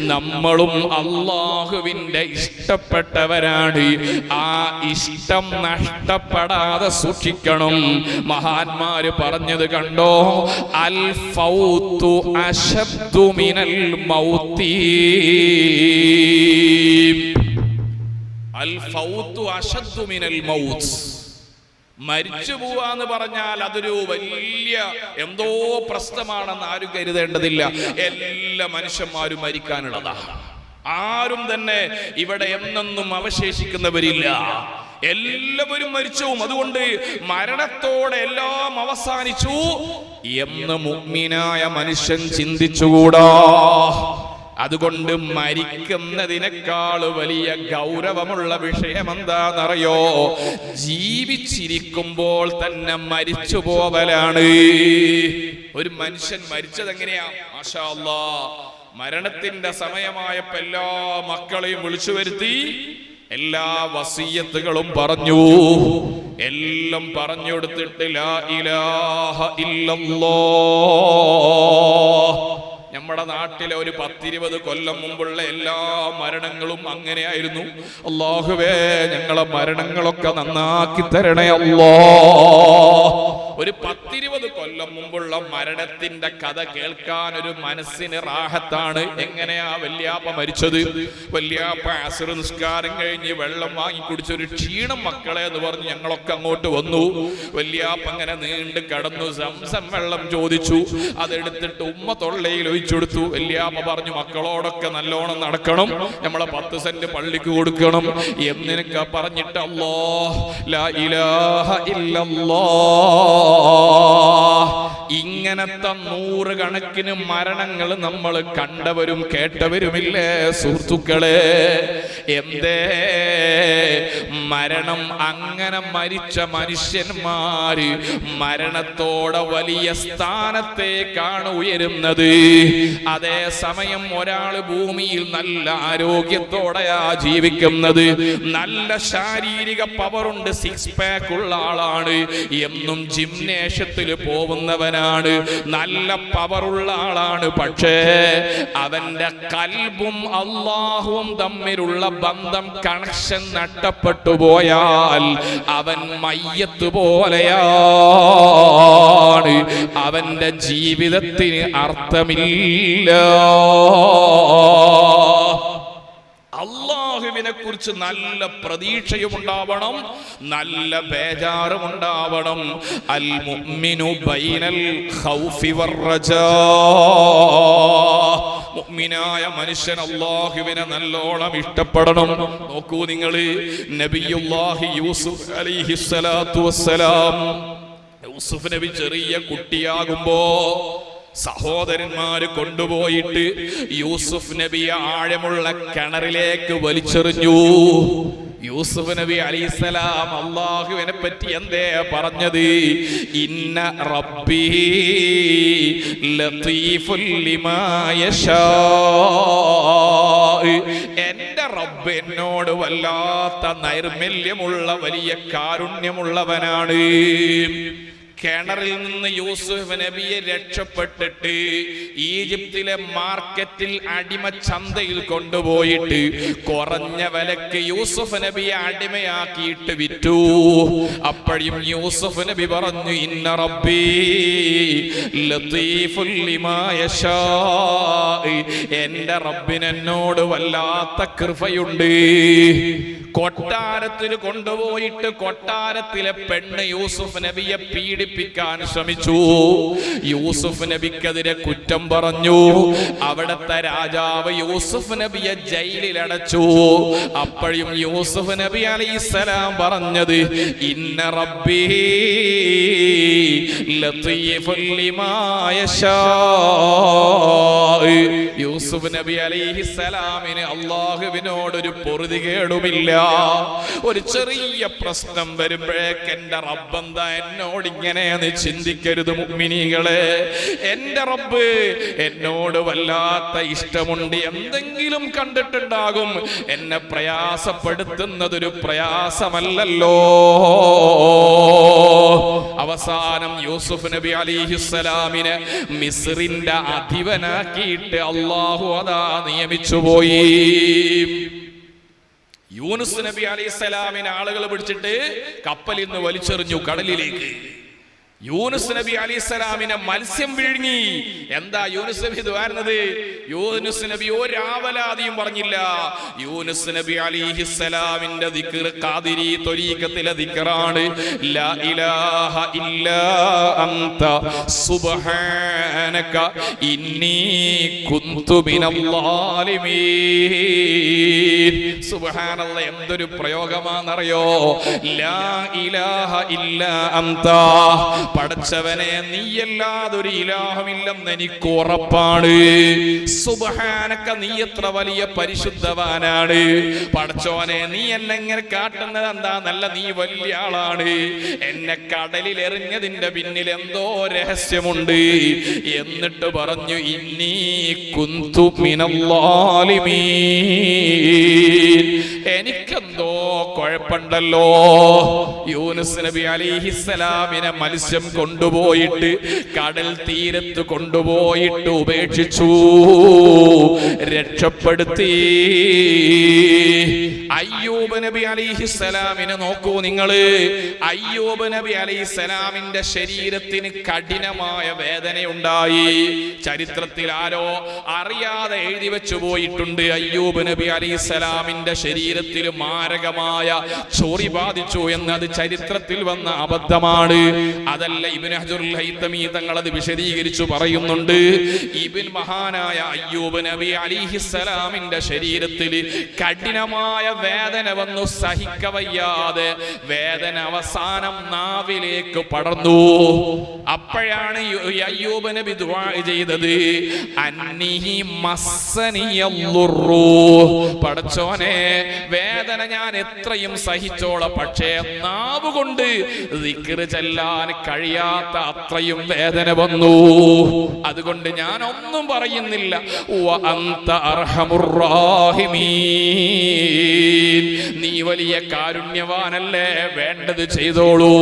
നമ്മളും അള്ളാഹുവിന്റെ ഇഷ്ടപ്പെട്ടവരാണ്. ആ ഇഷ്ടം നഷ്ടപ്പെടാതെ സൂക്ഷിക്കണം. മഹാന്മാര് പറഞ്ഞത് കണ്ടോ? അൽ ഫൗത്തു അശബ്ദു മിനൽ മൗത്തി. അൽ ഫൗത്തു അശബ്ദു മിനൽ മൗത്ത്. മരിച്ചു പോവാന്ന് പറഞ്ഞാൽ അതൊരു വലിയ എന്തോ പ്രശ്നമാണെന്ന് ആരും കരുതേണ്ടതില്ല. എല്ലാ മനുഷ്യന്മാരും മരിക്കാനുള്ളതാ. ആരും തന്നെ ഇവിടെ എന്നെന്നും അവശേഷിക്കുന്നവരില്ല. എല്ലാവരും മരിച്ചു. അതുകൊണ്ട് മരണത്തോടെ എല്ലാം അവസാനിച്ചു. എന്ന് മുഗ്മിനായ മനുഷ്യൻ ചിന്തിച്ചുകൂടാ. അതുകൊണ്ട് മരിക്കുന്നതിനേക്കാൾ വലിയ ഗൗരവമുള്ള വിഷയം എന്താണെന്നറിയോ ജീവിച്ചിരിക്കുമ്പോൾ തന്നെ മരിച്ചു പോവലാണ്. ഒരു മനുഷ്യൻ മരിച്ചത് എങ്ങനെയാ മാഷാ മരണത്തിന്റെ സമയമായപ്പോ എല്ലാ മക്കളെയും വിളിച്ചു വരുത്തി എല്ലാ വസീയത്തുകളും പറഞ്ഞു. എല്ലാം പറഞ്ഞു കൊടുത്തിട്ട് ലാ ഇലാഹ ഇല്ലല്ലാഹ് നമ്മുടെ നാട്ടിലെ ഒരു പത്തിരുപത് കൊല്ലം മുമ്പുള്ള എല്ലാ മരണങ്ങളും അങ്ങനെയായിരുന്നു. അള്ളാഹുവേ ഞങ്ങളെ മരണങ്ങളൊക്കെ നന്നാക്കി തരണേ അല്ലോ ഒരു പത്തിരുപത് കൊല്ലം മുമ്പുള്ള മരണത്തിന്റെ കഥ കേൾക്കാൻ ഒരു മനസ്സിന് റാഹത്താണ്. എങ്ങനെയാ വല്യാപ്പ മരിച്ചത്? വല്യാപ്പ അസുര നിസ്കാരം കഴിഞ്ഞ് വെള്ളം വാങ്ങി കുടിച്ച ഒരു ക്ഷീണം മക്കളെ എന്ന് പറഞ്ഞ് ഞങ്ങളൊക്കെ അങ്ങോട്ട് വന്നു. വല്യാപ്പ അങ്ങനെ നീണ്ട് കടന്നു സംസം വെള്ളം ചോദിച്ചു. അതെടുത്തിട്ട് ഉമ്മ തൊള്ളയിൽ ഒഴിച്ചെടുത്തു വല്യാപ്പ പറഞ്ഞു മക്കളോടൊക്കെ നല്ലോണം നടക്കണം. നമ്മളെ പത്ത് സെന്റ് പള്ളിക്ക് കൊടുക്കണം. എന്നിനൊക്കെ പറഞ്ഞിട്ട് അല്ലോ ലാ ഇലാഹ ഇല്ലല്ലാ. ഇങ്ങനത്തെ നൂറുകണക്കിന് മരണങ്ങൾ നമ്മൾ കണ്ടവരും കേട്ടവരുമില്ലേ സുഹൃത്തുക്കളെ? എന്തേ? മരണം അങ്ങനെ മരിച്ച മനുഷ്യന്മാര് മരണത്തോടെ വലിയ സ്ഥാനത്തേക്കാണ് ഉയരുന്നത്. അതേ സമയം ഒരാൾ ഭൂമിയിൽ നല്ല ആരോഗ്യത്തോടെയാ ജീവിക്കുന്നത്. നല്ല ശാരീരിക പവറുണ്ട് സിക്സ് പാക്ക് ഉള്ള ആളാണ്. എന്നും ജിംനേഷ്യത്തിൽ പോകുന്നവനാണ്. നല്ല പവറുള്ള ആളാണ്. പക്ഷേ അവന്റെ കൽബും അള്ളാഹുവും തമ്മിലുള്ള ബന്ധം കണക്ഷൻ നഷ്ടപ്പെട്ടു പോയാൽ അവൻ മയ്യത്ത് പോലെയാണ്. അവന്റെ ജീവിതത്തിന് അർത്ഥമില്ല. കുറിച്ച് നല്ല പ്രതീക്ഷയും ഉണ്ടാവണം നല്ല ബേജാറും ഉണ്ടാവണം അൽ മുഅ്മിനു ബൈനൽ ഖൗഫി മുഅ്മിനായ മനുഷ്യൻ അള്ളാഹുവിനെ നല്ലോണം ഇഷ്ടപ്പെടണം. നോക്കൂ നിങ്ങൾ നബിയുല്ലാഹി യൂസുഫ് വസ്സലാം. യൂസുഫ് നബി ചെറിയ കുട്ടിയാകുമ്പോ സഹോദരന്മാര് കൊണ്ടുപോയിട്ട് യൂസുഫ് നബിയെ ആഴമുള്ള കിണറിലേക്ക് വലിച്ചെറിഞ്ഞു. യൂസുഫ് നബി അലിസ്സലാം അള്ളാഹുവിനെ പറ്റി എന്തേ പറഞ്ഞത്? ഇന്ന റബ്ബി. എന്റെ റബ്ബ് എന്നോട് വല്ലാത്ത നൈർമല്യമുള്ള വലിയ കാരുണ്യമുള്ളവനാണ്. കിണറിൽ നിന്ന് യൂസുഫ് നബിയെ രക്ഷപ്പെട്ടിട്ട് ഈജിപ്തിലെ മാർക്കറ്റിൽ അടിമ ചന്തയിൽ കൊണ്ടുപോയിട്ട് കുറഞ്ഞ വിലക്ക് യൂസുഫ് നബിയെ അടിമയാക്കിയിട്ട് വിറ്റു അപ്പോഴും യൂസുഫ് നബി പറഞ്ഞു ഇന്ന റബ്ബി. എന്റെ റബ്ബിനെന്നോട് വല്ലാത്ത കൃപയുണ്ട് കൊട്ടാരത്തിൽ കൊണ്ടുപോയിട്ട് കൊട്ടാരത്തിലെ പെണ്ണ് യൂസുഫ് നബിയെ പീഡിപ്പിക്കാൻ ശ്രമിച്ചു. യൂസുഫ് നബിക്കെതിരെ കുറ്റം പറഞ്ഞു. അവിടത്തെ രാജാവ് യൂസുഫ് നബിയെ ജയിലിൽ അടച്ചു അപ്പോഴും യൂസുഫ് നബി അലൈസലാം പറഞ്ഞത് ഇന്ന റബ്ബി. യൂസുഫ് നബി അലൈഹിസലാമിന് അള്ളാഹുവിനോടൊരു ഒരു പൊറുതികേടുമില്ല ഒരു ചെറിയ പ്രശ്നം വരുമ്പോഴേക്ക് എന്റെ റബ്ബെന്താ എന്നോട് ഇങ്ങനെയെന്ന് ചിന്തിക്കരുത് മുഗ്മിനികളെ. എന്റെ റബ്ബ് എന്നോട് വല്ലാത്ത ഇഷ്ടമുണ്ട്. എന്തെങ്കിലും കണ്ടിട്ടുണ്ടാകും. എന്നെ പ്രയാസപ്പെടുത്തുന്നതൊരു പ്രയാസമല്ലല്ലോ. അവസാനം യൂസുഫ് നബി അലിഹിസ്സലാമിനെ മിസ്രിന്റെ അധിപനാക്കിയിട്ട് അള്ളാഹു അതാ നിയമിച്ചു പോയി യൂനുസ് നബി അലൈഹിസ്സലാമിനെ ആളുകൾ പിടിച്ചിട്ട് കപ്പലിൽ നിന്ന് വലിച്ചെറിഞ്ഞു കടലിലേക്ക്. യൂനുസ് നബി അലിസ്സലാമിനെ മത്സ്യം വിഴുങ്ങി. എന്താ യൂനുസ് നബി ഇത് വരുന്നത് യൂനുസ് നബി ഒരാവലാതിയും പറഞ്ഞില്ല. യൂനുസ് നബി അലിഹിസ്സലാമിന്റെ ദിക്കർ കാതിരി ത്വരീഖത്തിലെ ദിക്കറാണ് ലാ ഇലാഹ ഇല്ലാ അന്ത സുബ്ഹാനക ഇന്നി കുന്തു മിനൽ ളാലിമീൻ സുബ്ഹാനല്ലാഹ് എന്തൊരു പ്രയോഗമാണെന്നറിയോ? ലാ ഇലാഹ ഇല്ലാ അൻത പടച്ചവനെ നീയല്ലാതൊരു ഇലാഹമില്ലെന്ന് എനിക്ക് ഉറപ്പാണ്. സുബഹാനക്ക നീ എത്ര വലിയ പരിശുദ്ധവാനാണ്. പടച്ചോനെ നീ എന്നെ കാട്ടുന്നത് എന്താ? നല്ല നീ വലിയ ആളാണ്. എന്നെ കടലിൽ എറിഞ്ഞതിന്റെ പിന്നിൽ എന്തോ രഹസ്യമുണ്ട്. എന്നിട്ട് പറഞ്ഞു ഇന്നീ കുന്തു എനിക്കെന്തോ കുഴപ്പമുണ്ടല്ലോ. യൂനുസ് നബി അലിഹിസ്സലാമിനെ മത്സ്യം കൊണ്ടുപോയിട്ട് കടൽ തീരത്ത് കൊണ്ടുപോയിട്ട് ഉപേക്ഷിച്ചു. രക്ഷപ്പെടുത്തി. അയ്യൂബ് നബി അലിഹിസ്സലാമിനെ നോക്കൂ നിങ്ങൾ അയ്യൂബ് നബി അലിഹിസ്സലാമിന്റെ ശരീരത്തിന് കഠിനമായ വേദനയുണ്ടായി. ചരിത്രത്തിൽ ആരോ അറിയാതെ എഴുതി വെച്ചു പോയിട്ടുണ്ട്. അയ്യൂബ് നബി അലിഹിസ്സലാമിന്റെ ശരീരത്തിൽ മാരകമായ ചൊറി ബാധിച്ചു എന്നത് ചരിത്രത്തിൽ വന്ന അബദ്ധമാണ്. അതല്ല ഇബിൻ ഹജറുൽ തങ്ങൾ അത് വിശദീകരിച്ചു പറയുന്നുണ്ട്. ഇബിൻ മഹാനായ അയ്യൂബ് നബി അലിഹിസ്സലാമിന്റെ ശരീരത്തിൽ കഠിനമായ വേദന വന്നു സഹിക്കവയ്യാതെ വേദന അവസാനം നാവിലേക്ക് പടർന്നു. അപ്പോഴാണ് അയ്യൂബ് നബി ദുആ ചെയ്തത്. അന്നിഹി മസ്സനിയല്ലുറു. പടച്ചോനെ വേദന ഞാൻ എത്രയും സഹിച്ചോള പക്ഷേ നാവുകൊണ്ട് കൊണ്ട് ചൊല്ലാൻ ചെല്ലാൻ കഴിയാത്ത അത്രയും വേദന വന്നു. അതുകൊണ്ട് ഞാൻ ഒന്നും പറയുന്നില്ല. നീ വലിയ കാരുണ്യവാനല്ലേ? വേണ്ടത് ചെയ്തോളൂ.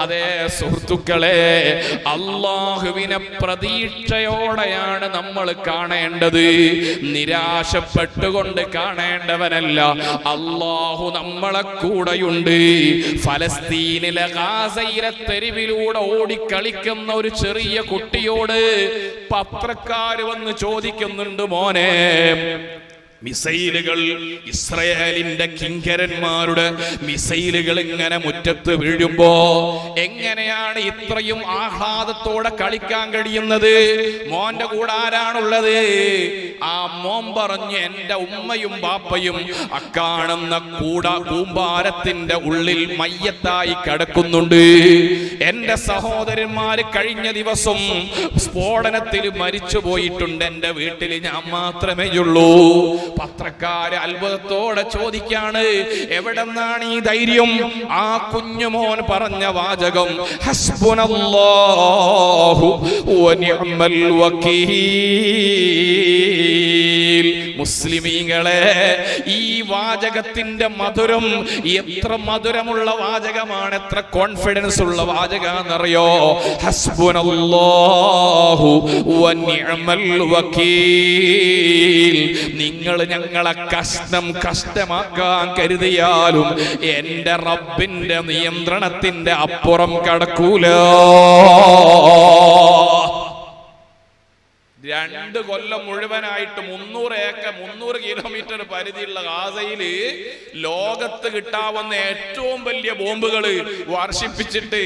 അതെ സുഹൃത്തുക്കളെ അള്ളാഹുവിനെ പ്രതീക്ഷയോടെയാണ് നമ്മൾ കാണേണ്ടത്. നിരാശപ്പെട്ടുകൊണ്ട് കാണേണ്ടവനല്ല. അള്ളാഹു നമ്മളെ കൂടെയുണ്ട്. ഫലസ്തീനിലെ ഗാസയിലെ തെരുവിലൂടെ ഓടിക്കളിക്കുന്ന ഒരു ചെറിയ കുട്ടിയോട് പത്രക്കാര് വന്ന് ചോദിക്കുന്നുണ്ട് മോനെ മിസൈലുകൾ ഇസ്രയേലിന്റെ കിങ്കരന്മാരുടെ മിസൈലുകൾ ഇങ്ങനെ മുറ്റത്ത് വീഴുമ്പോ എങ്ങനെയാണ് ഇത്രയും ആഹ്ലാദത്തോടെ കളിക്കാൻ കഴിയുന്നത്? മോന്റെ കൂടെ ആരാണുള്ളത്? ആ മോൻ പറഞ്ഞ് എന്റെ ഉമ്മയും ബാപ്പയും അക്കാണുന്ന കൂട കൂമ്പാരത്തിന്റെ ഉള്ളിൽ മയ്യത്തായി കിടക്കുന്നുണ്ട്. എന്റെ സഹോദരന്മാര് കഴിഞ്ഞ ദിവസം സ്ഫോടനത്തിൽ മരിച്ചു പോയിട്ടുണ്ട് എന്റെ വീട്ടിൽ. ഞാൻ മാത്രമേ ഉള്ളൂ. പത്രക്കാര് അത്ഭുതത്തോടെ ചോദിക്കാണ് എവിടെന്നാണ് ഈ ധൈര്യം? ആ കുഞ്ഞുമോൻ പറഞ്ഞ വാചകം ഹസ്ബുനല്ലാഹു വനിഅമൽ വക്കീൽ. മുസ്ലിമീങ്ങളെ ഈ വാചകത്തിന്റെ മധുരം എത്ര മധുരമുള്ള വാചകമാണ് എത്ര കോൺഫിഡൻസ് ഉള്ള വാചകമാണെന്നറിയോ? നിങ്ങൾ ഞങ്ങളെ കഷ്ടം കഷ്ടമാക്കാൻ കരുതിയാലും എന്റെ റബ്ബിന്റെ നിയന്ത്രണത്തിന്റെ അപ്പുറം കടക്കൂല. രണ്ട് കൊല്ലം മുഴുവനായിട്ട് മുന്നൂറ് ഏക്കർ മുന്നൂറ് കിലോമീറ്റർ പരിധിയുള്ള ഗാസയിൽ ലോകത്ത് കിട്ടാവുന്ന ഏറ്റവും വലിയ ബോംബുകൾ വർഷിപ്പിച്ചിട്ട്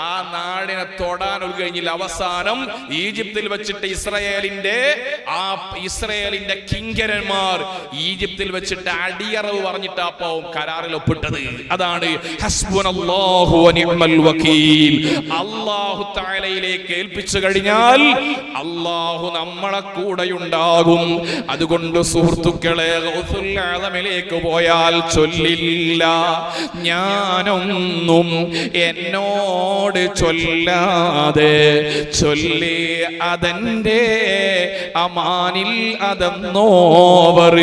ആ നാടിനെ തൊടാൻ ഒരു കഴിഞ്ഞില്ല. അവസാനം ഈജിപ്തിൽ വെച്ചിട്ട് ഇസ്രയേലിന്റെ ആ ഇസ്രയേലിന്റെ കിങ്കരന്മാർ ഈജിപ്തിൽ വെച്ചിട്ട് അടിയറവ് പറഞ്ഞിട്ട് അപ്പോ കരാറിൽ ഒപ്പിട്ടത്. അതാണ് അള്ളാഹു തആലയിലേക്ക് ഏൽപ്പിച്ചു കഴിഞ്ഞാൽ അല്ലാഹു നമ്മളെ കൂടെയുണ്ടാകും. അതുകൊണ്ട് സുഹൃത്തുക്കളെ ഗൗസുല്ലാദമിലേക്ക് പോയാൽ ചൊല്ലില്ല. ഞാനൊന്നും എന്നോട് ചൊല്ലാതെ ചൊല്ലി അതെന്റെ അമാനിൽ അതെന്നോവർ.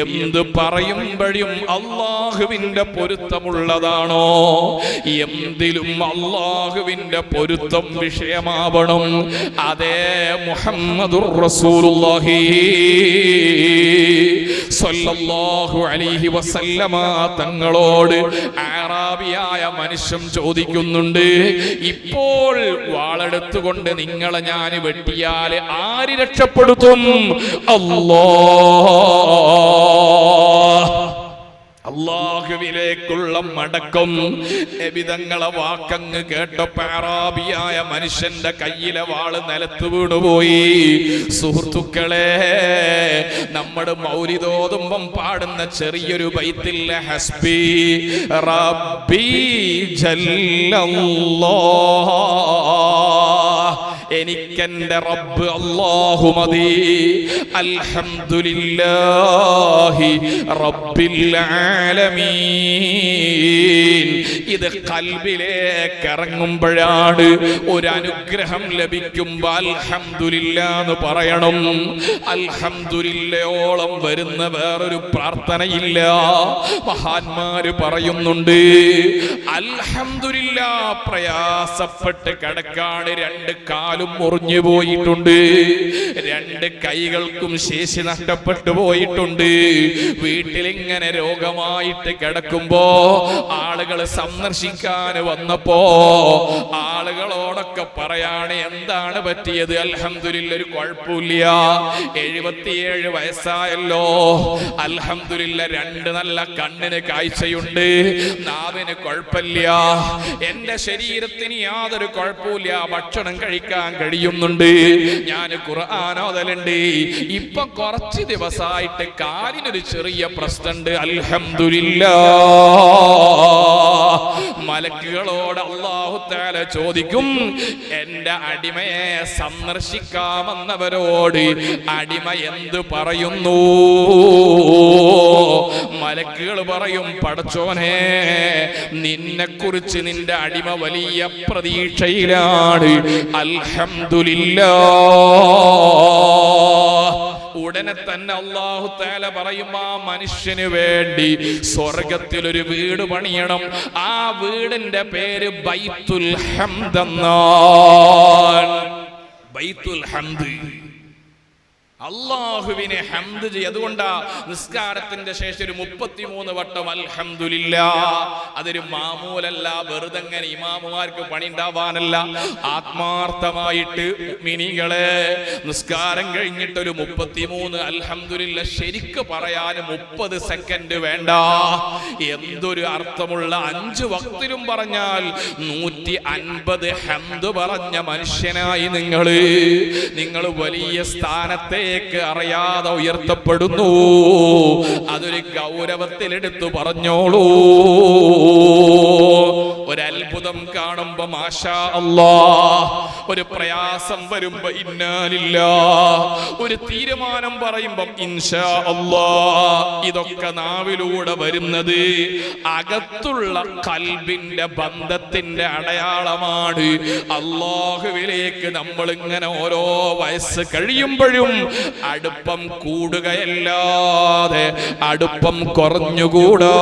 എന്ത് പറയുമ്പോഴും അള്ളാഹുവിന്റെ പൊരുത്തമുള്ളതാണോ? എന്തിലും അള്ളാഹുവിന്റെ പൊരുത്തം വിഷയമാവണം. അതേ മുഹമ്മദുർ റസൂലുള്ളാഹി സ്വല്ലല്ലാഹു അലൈഹി വസല്ലമ തങ്ങളോട് ആറാബിയായ മനുഷ്യൻ ചോദിക്കുന്നുണ്ട് ഇപ്പോൾ വാളെടുത്തുകൊണ്ട് നിങ്ങളെ ഞാൻ വെട്ടിയാൽ ആര് രക്ഷപ്പെടുത്തും? അല്ലാ അള്ളാഹുവിലേക്കുള്ള മടക്കം. എവിധങ്ങളെ വാക്കങ്ങ് കേട്ട പാറാബിയായ മനുഷ്യന്റെ കയ്യിലെ വാൾ നിലത്ത് വീണുപോയി. സുഹൃത്തുക്കളെ നമ്മുടെ മൗലിതോതുമ്പം പാടുന്ന ചെറിയൊരു ബൈത്തില്ല ഹസ്ബി റബ്ബി ജല്ലല്ലാഹ് എനിക്കെന്റെ റബ്ബ് അള്ളാഹു മതി. അൽഹംദുലില്ലാഹി റബ്ബിൽ ആലമീൻ. ഇത് കൽബിലേക്ക് ഇറങ്ങുമ്പോഴാണ് ഒരു അനുഗ്രഹം ലഭിക്കുമ്പോൾ അൽഹംദുലില്ല എന്ന് പറയണം. അൽഹംദുലില്ലയോളം വരുന്ന വേറൊരു പ്രാർത്ഥനയില്ല. മഹാന്മാര് പറയുന്നുണ്ട് അൽഹംദുലില്ല പ്രയാസപ്പെട്ട് കിടക്കാണ് രണ്ട് കാലും മുറിഞ്ഞു പോയിട്ടുണ്ട്. രണ്ട് കൈകൾക്കും ശേഷി നഷ്ടപ്പെട്ടു പോയിട്ടുണ്ട്. വീട്ടിലിങ്ങനെ രോഗമായിട്ട് കിടക്കുമ്പോ ആളുകൾ സന്ദർശിക്കാൻ വന്നപ്പോ ആളുകളോടൊക്കെ പറയാണ് എന്താണ് പറ്റിയത്? അൽഹംദുലില്ല ഒരു കുഴപ്പമില്ല. എഴുപത്തിയേഴ് വയസ്സായല്ലോ. അൽഹംദുലില്ല രണ്ട് നല്ല കണ്ണിന് കാഴ്ചയുണ്ട്. നാവിന് കുഴപ്പമില്ല. എന്റെ ശരീരത്തിന് യാതൊരു കുഴപ്പമില്ല ഭക്ഷണം കഴിക്കാൻ കഴിയുന്നുണ്ട്. ഞാൻ ഖുർആാനോതലുണ്ട്. ഇപ്പൊ കുറച്ച് ദിവസമായിട്ട് കാലിനൊരു ചെറിയ പ്രശ്നമുണ്ട്. അൽഹമില്ല മലക്കുകളോട് താല ചോദിക്കും എന്റെ അടിമയെ സന്ദർശിക്കാമെന്നവരോട് അടിമ എന്ത് പറയുന്നു? മലക്കുകൾ പറയും പടച്ചോനെ നിന്നെ കുറിച്ച് നിന്റെ അടിമ വലിയ പ്രതീക്ഷയിലാണ്. അൽഹംദുലില്ലാ. ഉടനെ തന്നെ അള്ളാഹു താല പറയും ആ മനുഷ്യന് വേണ്ടി സ്വർഗത്തിൽ ഒരു വീട് പണിയണം. ആ വീടിന്റെ പേര് ബൈത്തുൽ ഹംദ് ബൈത്തുൽ ഹംദ്. അള്ളാഹുവിനെ ഹംദ് ചെയ്യ അതുകൊണ്ടാ നിസ്കാരത്തിന്റെ ശേഷം ഒരു മുപ്പത്തിമൂന്ന് വട്ടം അൽഹംദുലില്ല. അതൊരു മാമൂലല്ല വെറുതെ അങ്ങനെ ഇമാമുമാർക്ക് പണി ഉണ്ടാവാനല്ല ആത്മാർത്ഥമായിട്ട് മിനികളെ നിസ്കാരം കഴിഞ്ഞിട്ട് ഒരു മുപ്പത്തിമൂന്ന് അൽഹംദുലില്ല ശരിക്ക് പറയാൻ മുപ്പത് സെക്കൻഡ് വേണ്ട. എന്തൊരു അർത്ഥമുള്ള അഞ്ച് വക്തിലും പറഞ്ഞാൽ നൂറ്റി അൻപത് ഹംദ് പറഞ്ഞ മനുഷ്യനായി നിങ്ങൾ. നിങ്ങൾ വലിയ സ്ഥാനത്തേക്ക് അറിയാതെ ഉയർത്തപ്പെടുന്നു. അതൊരു ഗൗരവത്തിലെടുത്തു പറഞ്ഞോളൂ. ഒരത്ഭുതം കാണുമ്പോ മാഷാ അല്ലാ ഒരു പ്രയാസം വരുമ്പോ ഇന്നാലില്ല. ഒരു തീരുമാനം പറയുമ്പം ഇൻഷാ അല്ലാ ഇതൊക്കെ നാവിലൂടെ വരുന്നത് അകത്തുള്ള കൽബിന്റെ ബന്ധത്തിന്റെ അടയാളമാണ്. അള്ളാഹുവിലേക്ക് നമ്മൾ ഇങ്ങനെ ഓരോ വയസ്സ് കഴിയുമ്പോഴും അടുപ്പം കൂടുകയല്ലാതെ അടുപ്പം കുറഞ്ഞുകൂടാ.